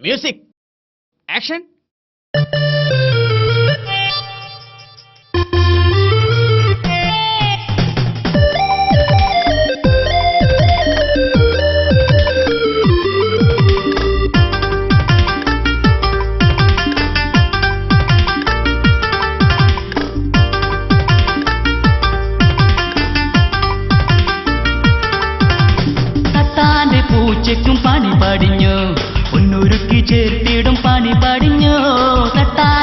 Music action ചെക്കും പണി പടിഞ്ഞു പൊന്നൊരുക്കി ചേർത്തിടും പണി പടിഞ്ഞോ തട്ടാ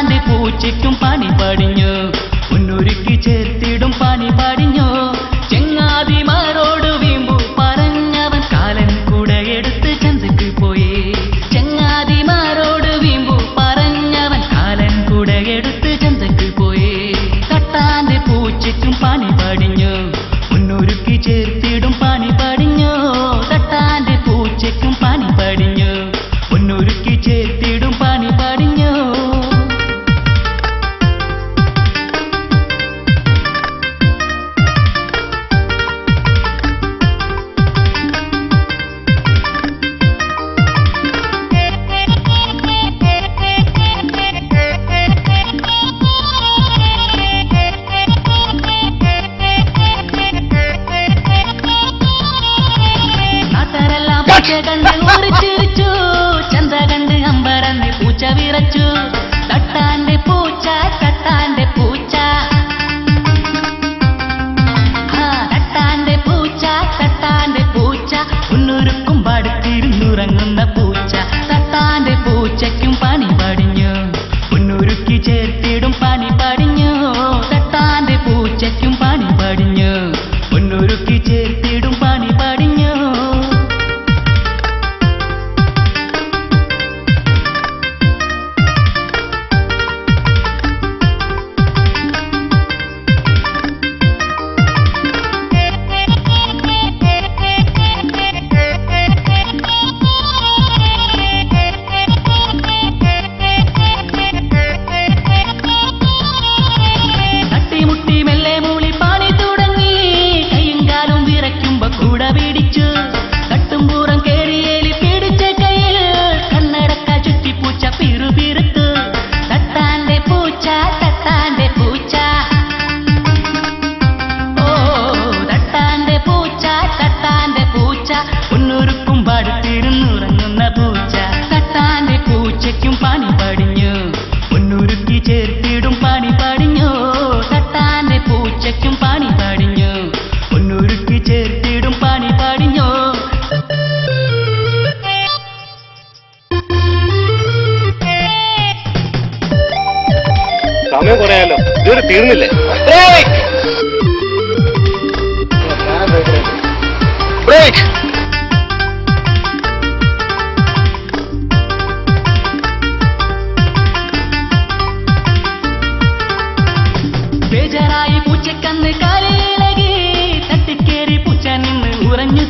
സമയം കുറയാലോ. ഇതുവരെ തീർന്നില്ലേ? ബ്രേക്ക് പൂച്ച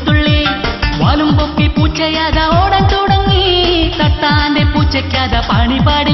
തുള്ളി. പൂച്ചയാത ഓടാൻ തുടങ്ങി തട്ടാന്റെ പൂച്ചയ്ക്കത പണി പാടി